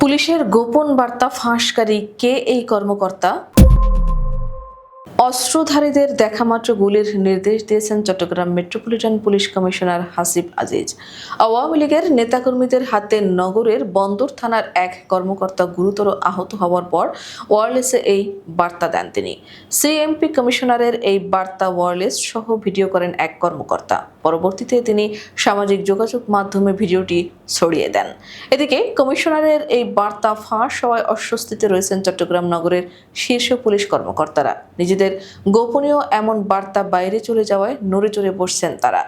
পুলিশের গোপন বার্তা ফাঁসকারী কে এই কর্মকর্তা? অস্ত্রধারীদের দেখামাত্র গুলির নির্দেশ দিয়েছেন Chittagong metropolitan police commissioner Hasib Aziz. Awami লীগের নেতাকর্মীদের হাতে নগরের বন্দর থানার এক কর্মকর্তা গুরুতর আহত হওয়ার পর ওয়ারলেসে এই বার্তা দেন তিনি। সিএমপি কমিশনারের এই বার্তা ওয়ারলেস সহ ভিডিও করেন এক কর্মকর্তা। পরবর্তীতে তিনি সামাজিক যোগাযোগ মাধ্যমে ভিডিওটি ছড়িয়ে দেন। এদিকে কমিশনারের এই বার্তা ফাঁস হওয়ায় অস্বস্তিতে রয়েছেন চট্টগ্রাম নগরের শীর্ষ পুলিশ কর্মকর্তারা। নিজেদের গোপনীয় এমন বার্তা বাইরে চলে যাওয়ায় নড়ে চড়ে বসছেন তারা।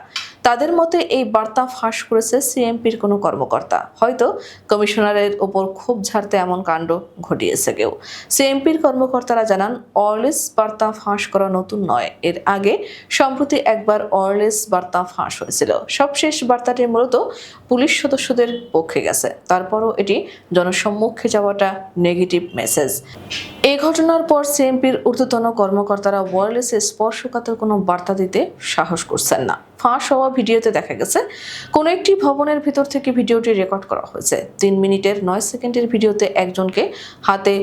তাদের মতে এই বার্তা ফাঁস করেছে সিএমপির কোনো কর্মকর্তা। হয়তো কমিশনারের ওপর ক্ষোভ ঝাড়তে এমন কাণ্ড ঘটিয়েছে কেউ। সিএমপির কর্মকর্তারা জানান অরলেস বার্তা ফাঁস করা নতুন নয়। এর আগে সম্প্রতি একবার অরলেস বার্তা ফাঁস হয়েছিল। সবশেষ বার্তাটি মূলত পুলিশ সদস্যদের পক্ষে গেছে। তারপরও এটি জনসম্মুখে যাওয়াটা নেগেটিভ মেসেজ। এই ঘটনার পর সিএমপির ঊর্ধ্বতন কর্মকর্তারা ওয়ারলেসে স্পর্শকাতর কোনো বার্তা দিতে সাহস করছেন না। ফাঁস হওয়া ভিডিওতে দেখা গেছে, কোনো একটি ভবনের ভিতর থেকে ভিডিওটি রেকর্ড করা হয়েছে। তিন মিনিটের নয় সেকেন্ডের ভিডিওতে একজনকে হাতে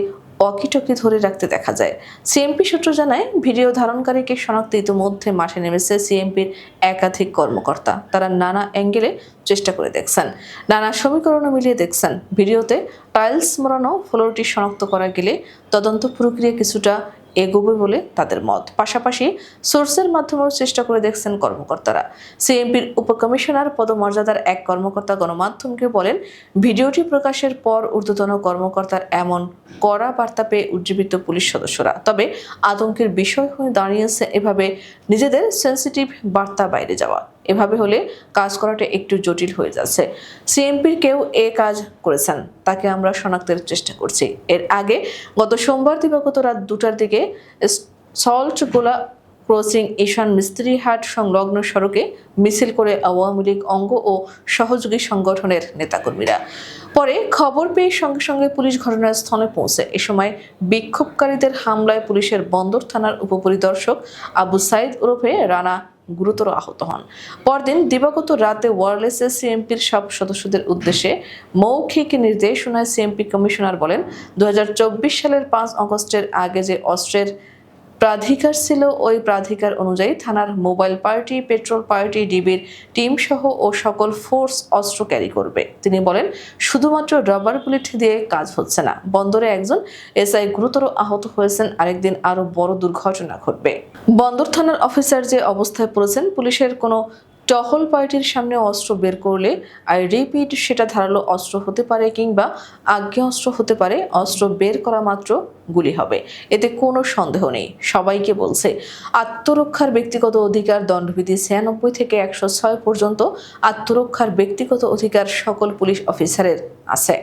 অকিটকি ধরে রাখতে দেখা যায়। সিএমপি সূত্র জানায়, ভিডিও ধারণকারীকে শনাক্তে ইতিমধ্যে মাঠে নেমেছে সিএমপির একাধিক কর্মকর্তা। তারা নানা অ্যাঙ্গেলে চেষ্টা করে দেখছেন। নানা সমীকরণও মিলিয়ে দেখছেন। ভিডিওতে টাইলস মোড়ানো, ফ্লোরটি শনাক্ত করা গেলে তদন্ত প্রক্রিয়া কিছুটা এগোবে বলে তাদের মত। পাশাপাশি সোর্সের মাধ্যমেও চেষ্টা করে দেখছেন কর্মকর্তারা। সিএমপির উপকমিশনার পদমর্যাদার এক কর্মকর্তা গণমাধ্যমকে বলেন, ভিডিওটি প্রকাশের পর ঊর্ধ্বতন কর্মকর্তার এমন কড়া বার্তা পেয়ে উজ্জীবিত পুলিশ সদস্যরা। তবে আতঙ্কের বিষয় হয়ে দাঁড়িয়েছে এভাবে নিজেদের সেন্সিটিভ বার্তা বাইরে যাওয়া। এভাবে হলে কাজ করাটা একটু জটিল হয়ে যাচ্ছে। সিএমপির কেউ এ কাজ করেছেন, তাকে আমরা শনাক্তের চেষ্টা করছি। এর আগে গত সোমবার দিবাগত রাত দুটার দিকে সল্ট গোলা ক্রসিং ঈশান মিস্ত্রিহাট সংলগ্ন সড়কে মিছিল করে আওয়ামী লীগ অঙ্গ ও সহযোগী সংগঠনের নেতাকর্মীরা। পরে খবর পেয়ে সঙ্গে সঙ্গে পুলিশ ঘটনাস্থলে পৌঁছে। এ সময় বিক্ষোভকারীদের হামলায় পুলিশের বন্দর থানার উপপরিদর্শক আবু সাইদ ওরফে রানা গুরুতর আহত হন। পরদিন দিবাগত রাতে ওয়ারলেসে সিএমপির সব সদস্যদের উদ্দেশ্যে মৌখিক নির্দেশনায় সিএমপি কমিশনার বলেন দুই হাজার চব্বিশ সালের পাঁচ আগস্টের আগে যে অস্ত্রের প্রাধিকার ছিল, ওই প্রাধিকার অনুযায়ী থানার মোবাইল পার্টি, পেট্রোল পার্টি, ডিবির টিম সহ ও সকল ফোর্স অস্ত্র ক্যারি করবে। তিনি বলেন, শুধুমাত্র রাবার বুলেট দিয়ে কাজ হচ্ছে না। বন্দরে একজন এসআই গুরুতর আহত হয়েছেন, আরেকদিন আরও বড় দুর্ঘটনা ঘটবে। বন্দর থানার অফিসার যে অবস্থায় পড়েছেন, পুলিশের কোনো টহল পার্টির সামনে অস্ত্র বের করলে, আই রিপিট, সেটা ধারালো অস্ত্র হতে পারে কিংবা আজ্ঞা অস্ত্র হতে পারে, অস্ত্র বের করা মাত্র গুলি হবে। এতে কোনো সন্দেহ নেই, সবাইকে বলছে। আত্মরক্ষার ব্যক্তিগত অধিকার দণ্ডবিধি ছিয়ানব্বই থেকে একশো ছয় পর্যন্ত আত্মরক্ষার ব্যক্তিগত অধিকার সকল পুলিশ অফিসারের আছে।